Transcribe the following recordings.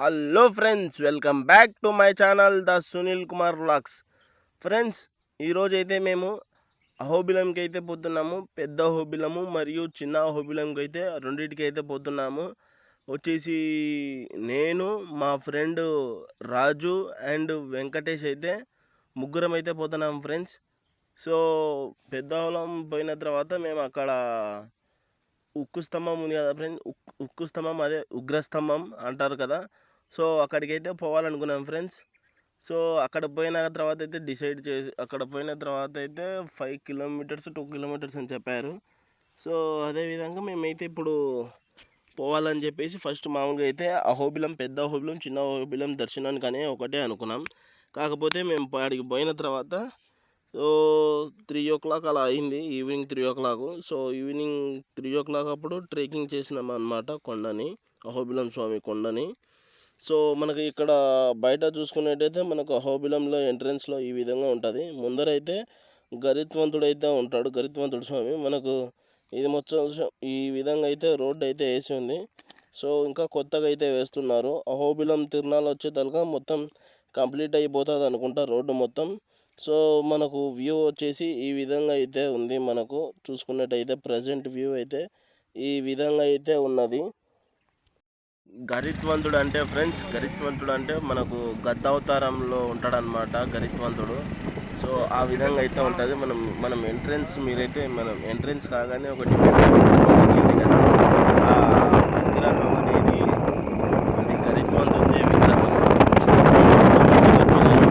Hello friends welcome back to my channel the Sunil Kumar vlogs. Friends ఈరోజు అయితే మేము అహోబిలంకి అయితే పోతున్నాము. పెద్ద అహోబిలము మరియు చిన్న అహోబిలంకి అయితే రెండింటికి అయితే పోతున్నాము. వచ్చేసి నేను మా ఫ్రెండ్ రాజు అండ్ వెంకటేష్ అయితే ముగ్గురం అయితే పోతున్నాము ఫ్రెండ్స్. సో పెద్ద అహోబిలం పోయిన తర్వాత మేము అక్కడ ఉక్కు స్తంభం ఉంది కదా ఫ్రెండ్స్ ఉక్కు ఉక్కు స్తంభం అదే ఉగ్రస్తంభం అంటారు కదా. సో అక్కడికైతే పోవాలనుకున్నాం ఫ్రెండ్స్. సో అక్కడ పోయిన తర్వాత అయితే డిసైడ్ చేసి అక్కడ పోయిన తర్వాత అయితే ఫైవ్ కిలోమీటర్స్ టూ కిలోమీటర్స్ అని చెప్పారు. సో అదేవిధంగా మేమైతే ఇప్పుడు పోవాలని చెప్పేసి ఫస్ట్ మామూలుగా అయితే అహోబిలం పెద్ద అహోబిలం చిన్న అహోబిలం దర్శనానికి అనే ఒకటే అనుకున్నాం. కాకపోతే మేము అక్కడికి పోయిన తర్వాత సో త్రీ ఓ క్లాక్ అలా అయింది evening three o'clock so evening three o'clock అప్పుడు ట్రెక్కింగ్ చేసినాం అనమాట కొండని అహోబిలం స్వామి కొండని. సో మనకి ఇక్కడ బయట చూసుకున్నట్టయితే మనకు అహోబిలంలో ఎంట్రన్స్లో ఈ విధంగా ఉంటుంది. ముందరైతే గరిత్వంతుడు అయితే ఉంటాడు గరిత్వంతుడు స్వామి. మనకు ఇది మొత్తం ఈ విధంగా అయితే రోడ్డు అయితే వేసి ఉంది. సో ఇంకా కొత్తగా అయితే వేస్తున్నారు. అహోబిలం తిరునాలు వచ్చే తలక మొత్తం కంప్లీట్ అయిపోతుంది అనుకుంటా రోడ్డు మొత్తం. సో మనకు వ్యూ వచ్చేసి ఈ విధంగా అయితే ఉంది మనకు. చూసుకున్నట్టయితే ప్రజెంట్ వ్యూ అయితే ఈ విధంగా అయితే ఉన్నది. గరిత్వంతుడు అంటే ఫ్రెండ్స్ గరిత్వంతుడు అంటే మనకు గద్దావతారంలో ఉంటాడనమాట గరిత్వంతుడు. సో ఆ విధంగా అయితే ఉంటుంది. మనం మనం ఎంట్రెన్స్ మీరైతే మనం ఎంట్రెన్స్ కాగానే ఒకటి వచ్చింది కదా. ఆ విగ్రహం అనేది అది గరిత్వంతుడి విగ్రహం.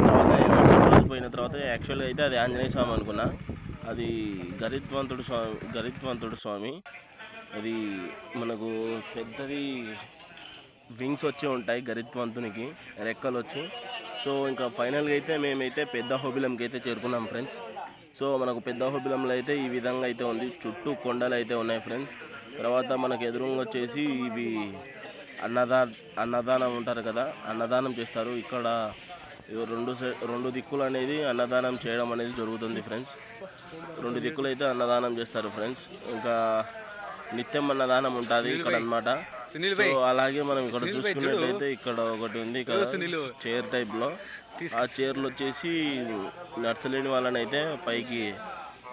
తర్వాత రోజు పోయిన తర్వాత యాక్చువల్గా అయితే అది ఆంజనేయ స్వామి అనుకున్నా. అది గరిత్వంతుడు స్వామి గరిత్వంతుడు స్వామి. అది మనకు పెద్దది వింగ్స్ వచ్చి ఉంటాయి గరిత్వంతునికి రెక్కలు వచ్చి సో ఇంకా ఫైనల్గా అయితే మేమైతే పెద్ద హోబిలంకి అయితే చేరుకున్నాం ఫ్రెండ్స్ సో మనకు పెద్ద హోబిలంలో అయితే ఈ విధంగా అయితే ఉంది. చుట్టూ కొండలు అయితే ఉన్నాయి ఫ్రెండ్స్ తర్వాత మనకు ఎదురుగా వచ్చేసి ఇవి అన్నదా అన్నదానం ఉంటారు కదా అన్నదానం చేస్తారు. ఇక్కడ రెండు సై- రెండు దిక్కులు అనేది అన్నదానం చేయడం అనేది జరుగుతుంది ఫ్రెండ్స్ రెండు దిక్కులు అయితే అన్నదానం చేస్తారు ఫ్రెండ్స్ ఇంకా నిత్యం అన్నదానం ఉంటుంది ఇక్కడ అన్నమాట. సో అలాగే మనం ఇక్కడ చూసుకున్నట్లయితే ఇక్కడ ఒకటి ఉంది ఇక్కడ చైర్ టైప్లో. ఆ చైర్లు వచ్చేసి నడచలేని వాళ్ళని అయితే పైకి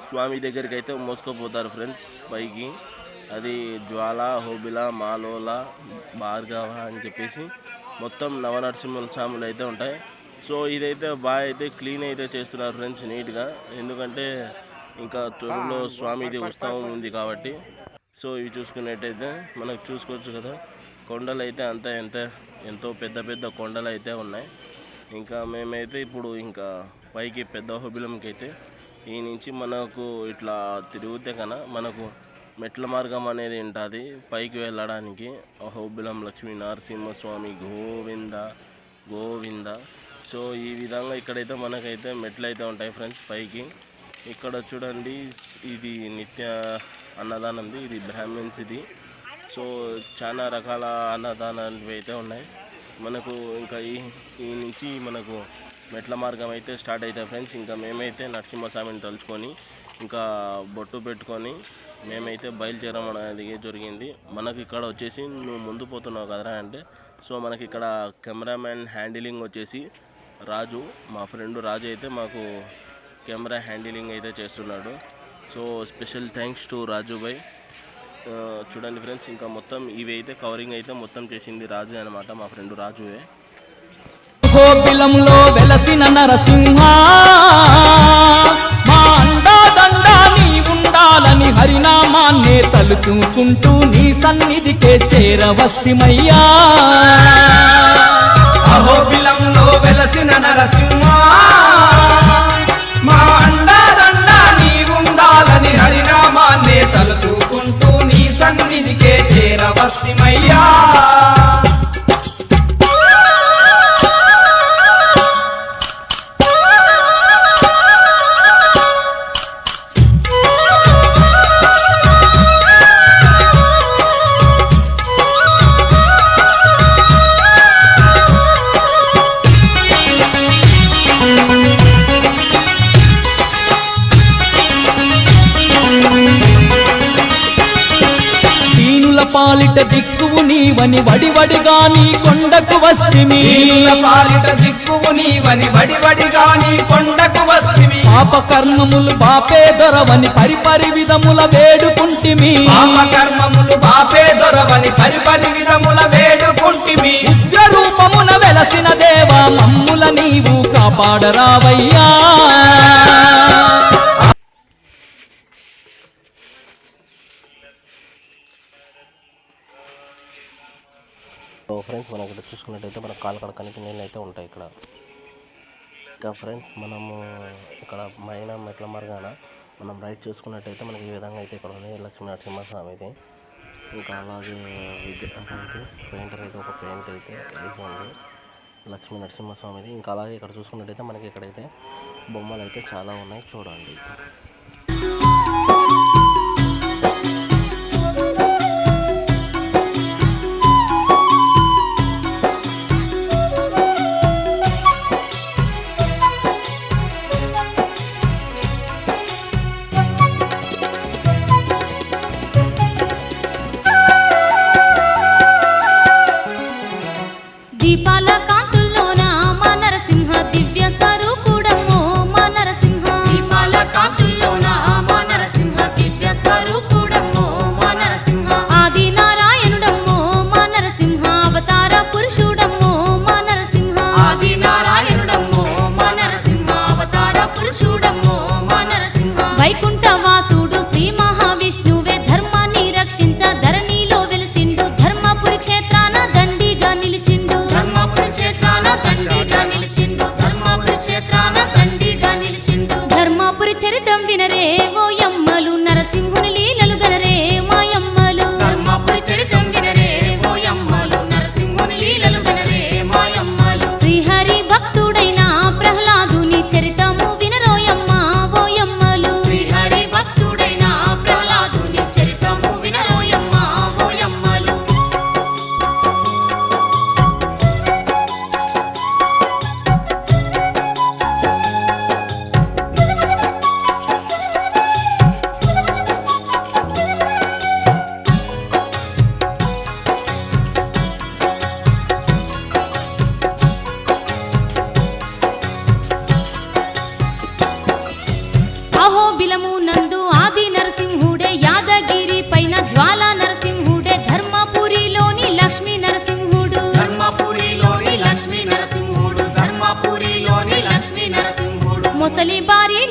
స్వామి దగ్గరికి అయితే మోసుకుపోతారు ఫ్రెండ్స్ పైకి. అది జ్వాల హోబిల మాలోల భార్గవ అని చెప్పేసి మొత్తం నవనరసింహ స్వాములు అయితే ఉంటాయి. సో ఇదైతే బాగా అయితే క్లీన్ అయితే చేస్తున్నారు ఫ్రెండ్స్ నీట్గా. ఎందుకంటే ఇంకా త్వరలో స్వామిది ఉత్సవం ఉంది కాబట్టి సో ఇవి చూసుకున్నట్టయితే మనకు చూసుకోవచ్చు కదా. కొండలు అయితే అంతా ఎంత ఎంతో పెద్ద పెద్ద కొండలు అయితే ఉన్నాయి. ఇంకా మేమైతే ఇప్పుడు ఇంకా పైకి పెద్ద హోబిలంకి అయితే ఈ నుంచి మనకు ఇట్లా తిరిగితే కన్నా మనకు మెట్ల మార్గం అనేది ఉంటుంది పైకి వెళ్ళడానికి. అహోబిలం లక్ష్మీ నరసింహస్వామి గోవింద గోవింద. సో ఈ విధంగా ఇక్కడైతే మనకైతే మెట్లు అయితే ఉంటాయి ఫ్రెండ్స్ పైకి. ఇక్కడ చూడండి ఇది నిత్య అన్నదానంది ఇది బ్రాహ్మిన్స్ ఇది. సో చాలా రకాల అన్నదానాలు అయితే ఉన్నాయి. మనకు ఇంకా ఈ ఈ నుంచి మనకు మెట్ల మార్గం అయితే స్టార్ట్ అవుతాయి ఫ్రెండ్స్. ఇంకా మేమైతే నరసింహస్వామిని తలుచుకొని ఇంకా బొట్టు పెట్టుకొని మేమైతే బయలుదేరడం అనేది జరిగింది. మనకి ఇక్కడ వచ్చేసి నువ్వు ముందు పోతున్నావు కదరా అంటే సో మనకి ఇక్కడ కెమెరామ్యాన్ హ్యాండిలింగ్ వచ్చేసి రాజు మా ఫ్రెండ్ రాజు అయితే మాకు కెమెరా హ్యాండిలింగ్ అయితే చేస్తున్నాడు. So special thanks to Rajubhai చూడండి ఫ్రెండ్స్ ఇంకా మొత్తం ఇవి అయితే కవరింగ్ అయితే మొత్తం చేసింది రాజు అనమాట మా ఫ్రెండ్ రాజువే కోకిలంలో వెలసిన నరసింహ మా అండాదండ నీ ఉండాలని హరినామాన్నే తలుచుకుంటూ నీ సన్నిధికే చేరవస్తిమయ్యా. పాలిట దిక్కువు నీవని వడివడిగా నీ కొండకు వస్తిమి. పాలిట దిక్కువు నీవని బడి బడిగా నీ కొండకు వస్తివి పాప కర్మములు బాపే దొరవని పరిపరి విధముల వేడుకుంటిమి. పాప కర్మములు బాపే దొరవని పరిపరి విధముల వేడుకుంటిమి. ఉగ్ర రూపమున వెలసిన దేవా మమ్ముల నీవు కాపాడరావయ్యా. ఫ్రెండ్స్ మనం ఇక్కడ చూసుకున్నట్టయితే మన కాలు కడకానికి నీళ్ళు అయితే ఉంటాయి ఇక్కడ. ఇంకా ఫ్రెండ్స్ మనము ఇక్కడ మైన మెట్ల మార్గాన మనం రైట్ చూసుకున్నట్టయితే మనకి ఈ విధంగా అయితే ఇక్కడ ఉంది. లక్ష్మీ నరసింహస్వామిది ఇంకా అలాగే విగ్రహానికి పెయింటర్ అయితే ఒక పెయింట్ అయితే వేసి ఉంది. లక్ష్మీ నరసింహస్వామిది ఇంకా అలాగే ఇక్కడ చూసుకున్నట్టయితే మనకి ఇక్కడైతే బొమ్మలు అయితే చాలా ఉన్నాయి. చూడండి. मुसली बारी